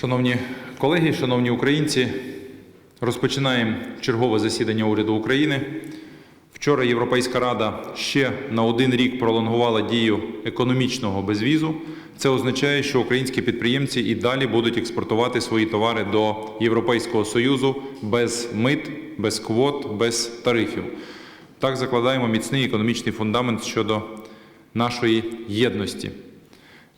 Шановні колеги, шановні українці, розпочинаємо чергове засідання уряду України. Вчора Європейська Рада ще на один рік пролонгувала дію економічного безвізу. Це означає, що українські підприємці і далі будуть експортувати свої товари до Європейського Союзу без мит, без квот, без тарифів. Так закладаємо міцний економічний фундамент щодо нашої єдності.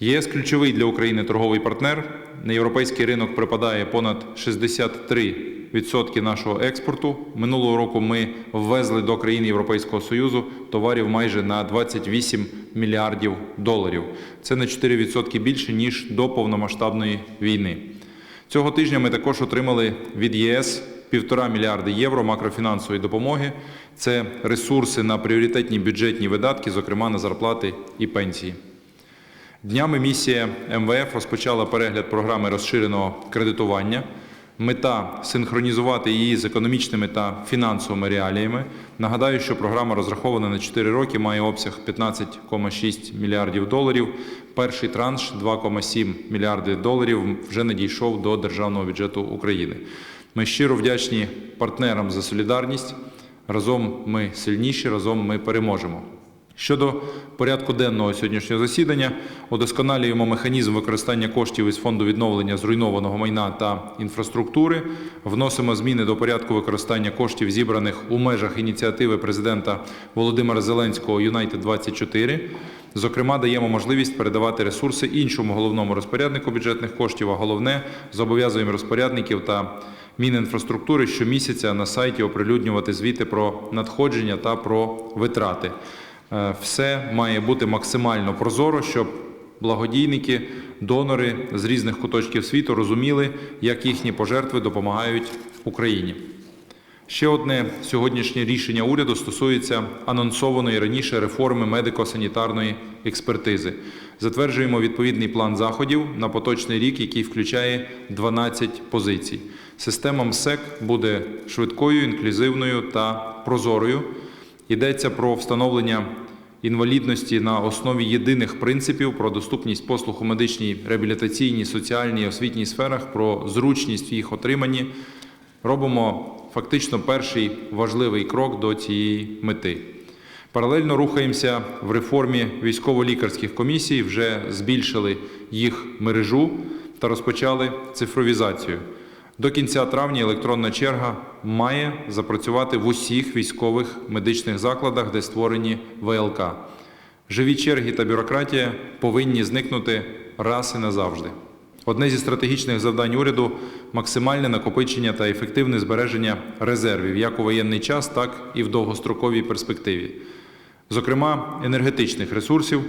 ЄС ключовий для України торговий партнер. На європейський ринок припадає понад 63% нашого експорту. Минулого року ми ввезли до країн Європейського Союзу товарів майже на 28 мільярдів доларів. Це на 4% більше ніж до повномасштабної війни. Цього тижня ми також отримали від ЄС півтора мільярди євро макрофінансової допомоги. Це ресурси на пріоритетні бюджетні видатки, зокрема на зарплати і пенсії. Днями місія МВФ розпочала перегляд програми розширеного кредитування. Мета синхронізувати її з економічними та фінансовими реаліями. Нагадаю, що програма розрахована на 4 роки, має обсяг 15,6 мільярдів доларів. Перший транш 2,7 мільярди доларів вже надійшов до державного бюджету України. Ми щиро вдячні партнерам за солідарність. Разом ми сильніші, разом ми переможемо. Щодо порядку денного сьогоднішнього засідання, удосконалюємо механізм використання коштів із фонду відновлення зруйнованого майна та інфраструктури, вносимо зміни до порядку використання коштів, зібраних у межах ініціативи президента Володимира Зеленського Юнайтед 24 Зокрема, даємо можливість передавати ресурси іншому головному розпоряднику бюджетних коштів, а головне зобов'язуємо розпорядників та Мінінфраструктури щомісяця на сайті оприлюднювати звіти про надходження та про витрати. Е, Все має бути максимально прозоро, щоб благодійники, донори з різних куточків світу розуміли, як їхні пожертви допомагають Україні. Ще одне сьогоднішнє рішення уряду стосується анонсованої раніше реформи медико-санітарної експертизи. Затверджуємо відповідний план заходів на поточний рік, який включає 12 позицій. Система МСЕК буде швидкою, інклюзивною та прозорою. Йдеться про встановлення інвалідності на основі єдиних принципів про доступність послуг у медичній, реабілітаційній, соціальній, освітній сферах, про зручність в їх отриманні. Робимо фактично перший важливий крок до цієї мети. Паралельно рухаємося в реформі військово-лікарських комісій, вже збільшили їх мережу та розпочали цифровізацію. До кінця травня електронна черга має запрацювати в усіх військових медичних закладах, де створені ВЛК. Живі черги та бюрократія повинні зникнути раз і назавжди. Одне зі стратегічних завдань уряду максимальне накопичення та ефективне збереження резервів як у воєнний час, так і в довгостроковій перспективі. Зокрема, енергетичних ресурсів.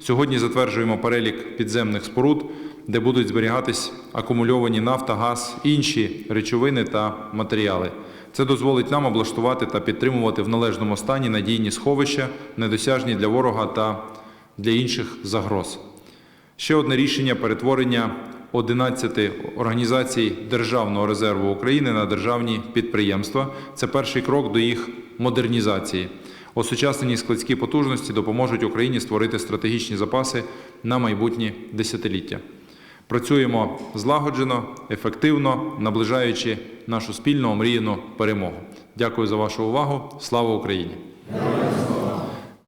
Сьогодні затверджуємо перелік підземних споруд, де будуть зберігатись акумульовані нафта, газ, інші речовини та матеріали. Це дозволить нам облаштувати та підтримувати в належному стані надійні сховища, недосяжні для ворога та для інших загроз. Ще одне рішення перетворення 11 організацій Державного резерву України на державні підприємства. Це перший крок до їх модернізації. Осучаснені складські потужності допоможуть Україні створити стратегічні запаси на майбутні десятиліття. Працюємо злагоджено, ефективно, наближаючи нашу спільну омріяну перемогу. Дякую за вашу увагу. Слава Україні!